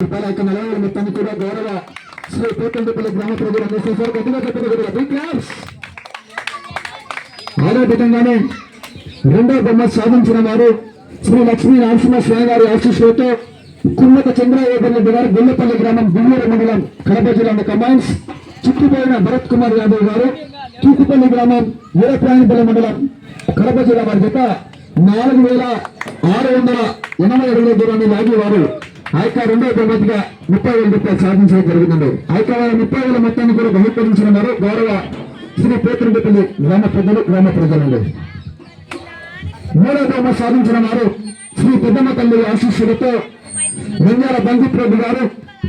రూపాయల యొక్క నెలవారి మొత్తాన్ని కూడా గౌరవ శ్రీ పోతండిపల్లి గ్రామ ప్రజలు అందిస్తున్నారు గట్టిగా చెప్పగలరు విధంగానే రెండో బొమ్మ సాధించిన వారు శ్రీ లక్ష్మీ నరసింహ స్వామి గారి ఆశీస్సులతో కుమ్మక చంద్రయ్య గారు గుల్లపల్లి గ్రామం గుల్లూరు మండలం కడప జిల్లా కమాండ్స్ చిక్కుపోయిన భరత్ కుమార్ యాదవ్ గారు తూకుపల్లి గ్రామం వీరప్రాణిపల్లి మండలం కడప జిల్లా వారి జత నాలుగు వేల ఆరు వందల ఎనభై అడుగుల దూరాన్ని లాగి వారు ఆ యొక్క రెండో ముప్పై వేల రూపాయలు సాధించడం జరిగిందండి. ఆ యొక్క ముప్పై వేల మొత్తాన్ని కూడా బహుకరించిన వారు గౌరవ శ్రీ పేతురుపల్లి గ్రామ పెద్దలు గ్రామ ప్రజలండి. మూడవ బహుమతి సాధించిన వారు శ్రీ పెద్దమ్మ తల్లి ఆశీస్సులతో వెంజాల బందీప్ రెడ్డి గారు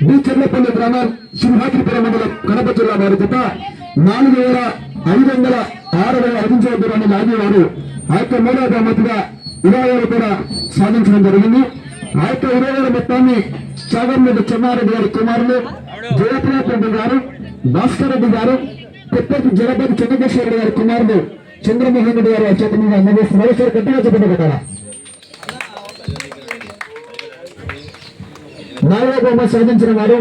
బి చెర్లపల్లి గ్రామం సింహాద్రిపుర మండలం కడప జిల్లా వారి జత నాలుగు వేల ఐదు వందల ఆరు వేల ఐదు దూరాన్ని లాగేవారు ఆ యొక్క మూడవ బహుమతిగా ఇరవై కూడా సాధించడం జరిగింది. ఆ యొక్క ఇరవై వేల మొత్తాన్ని చాగంరెడ్డి చెన్నారెడ్డి గారి కుమారులు జయప్రతాప్ రెడ్డి గారు భాస్కర్ రెడ్డి గారు కుప్పటి జలపతి చంద్రకేశ్వర రెడ్డి గారి కుమారుడు చంద్రమోహన్ రెడ్డి గారు చేత మీద అందజేస్తున్నారు. సార్? గట్టిగా చెప్పండి కదా నాలుగో బొమ్మ సాధించిన వారు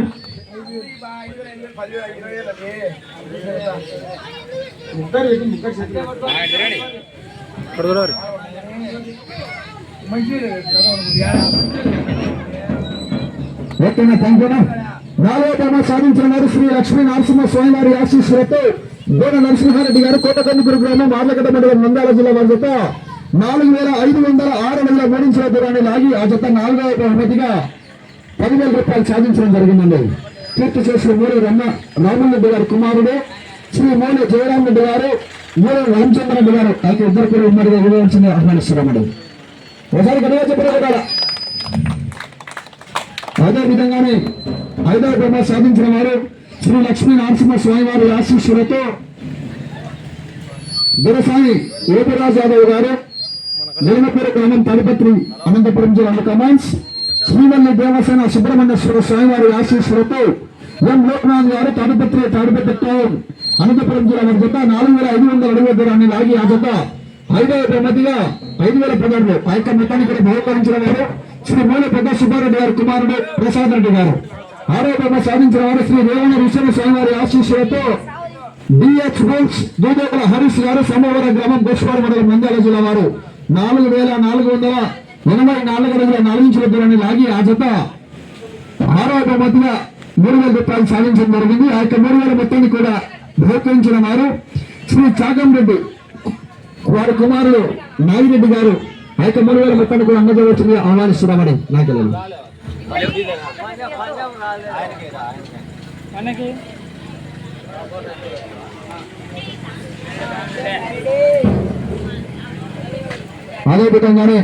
ఓకేనా థ్యాంక్ యూనా నాలుగో బొమ్మ సాధించిన వారు శ్రీ లక్ష్మీ నరసింహ స్వామి వారి ఆశీస్సులతో గోడ నరసింహారెడ్డి గారు కోటకొందుకూరు గ్రామం ఆర్లగడ్డ మండలం నంద్యాల జిల్లా వారి జత నాలుగు వేల ఐదు వందల ఆరు వందల మూడించిన దూరాన్ని లాగి ఆ జత నాలుగవ బహుమతిగా పదివేల రూపాయలు సాధించడం జరిగిందండి. కీర్తి చేసిన మూడు రమ్మ రామరెడ్డి గారి కుమారుడు శ్రీ మూల జయరామ్ రెడ్డి గారు మూడు రామచంద్ర రెడ్డి గారు అయితే ఇద్దరు కూడా ఉమ్మడిగా ఇవ్వవలసింది ఆహ్వానిస్తున్నామండి. ఒకసారి గడిగా చెప్పడం కదా అదే విధంగానే ఐదవ బొమ్మ సాధించిన వారు శ్రీ లక్ష్మీ నరసింహ స్వామి వారి ఆశీస్సులతో దురసాయి ఏపరాజు యాదవ్ గారు నిలమపేరు గ్రామం తాడిపత్రి అనంతపురం జిల్లా కమాండ్స్ శ్రీవల్లి దేవసేన సుబ్రహ్మణ్యేశ్వర స్వామి వారి ఆశీస్సులతో ఎం లోక్నాథ్ గారు తాడిపత్రి తాడిపత్రి టౌన్ అనంతపురం జిల్లా వారి జత నాలుగు వేల ఐదు వందల అడుగుల దూరాన్ని లాగి ఆ జత ఐదవ బహుమతిగా ఐదు వేల పదహారు ఆ యొక్క మొత్తాన్ని కూడా బహుకరించిన వారు శ్రీ మూల పెద్ద సుబ్బారెడ్డి గారు కుమారుడు ప్రసాద్ రెడ్డి గారు. ఆరో సాధించిన వారు శ్రీ రేవణ విశ్వ స్వామివారి ఆశీస్సులతో డిహెచ్ బోల్స్ దూదేకుల హరీష్ గారు సోమవారం గ్రామం బోస్వాడ మండలం మంద్యాల జిల్లా వారు. నాలుగు వేల నాలుగు వందల ఎనభై నాలుగు రోజుల నాలుగు ఇంచుల దూరాన్ని లాగి ఆ జత ఆరోగ్య మధ్యగా మూడు వేల రూపాయలు సాధించడం జరిగింది. ఆ యొక్క మూడు వేల మొత్తాన్ని కూడా బహుకరించిన వారు శ్రీ చాగం రెడ్డి. వారి కుమారుడు నాగిరెడ్డి గారు. ఆ యొక్క మూడు వేల మొత్తాన్ని కూడా అందజేయవచ్చుగా ఆహ్వానిస్తున్నామని నాకు తెలియదు. అదే విధంగానే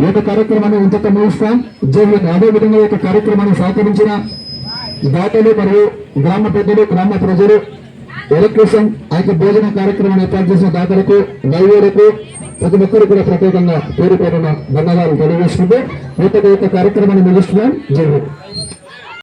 ఈ యొక్క కార్యక్రమాన్ని ఇంతతో ముగిస్తాం. జేవీఎన్ అదే విధంగా ఈ యొక్క కార్యక్రమాన్ని సహకరించిన దాతలు మరియు గ్రామ పెద్దలు గ్రామ ప్రజలు ఎలక్ట్రీషియన్ ఆ యొక్క భోజన కార్యక్రమాన్ని ఏర్పాటు చేసిన దాతలకు వైద్యులకు ప్రతి ఒక్కరు కూడా ప్రత్యేకంగా పేరు పేరున ధన్యవాదాలు తెలియజేసుకుంటూ ఈ యొక్క కార్యక్రమాన్ని ముగిస్తున్నాం. జరుగుతుంది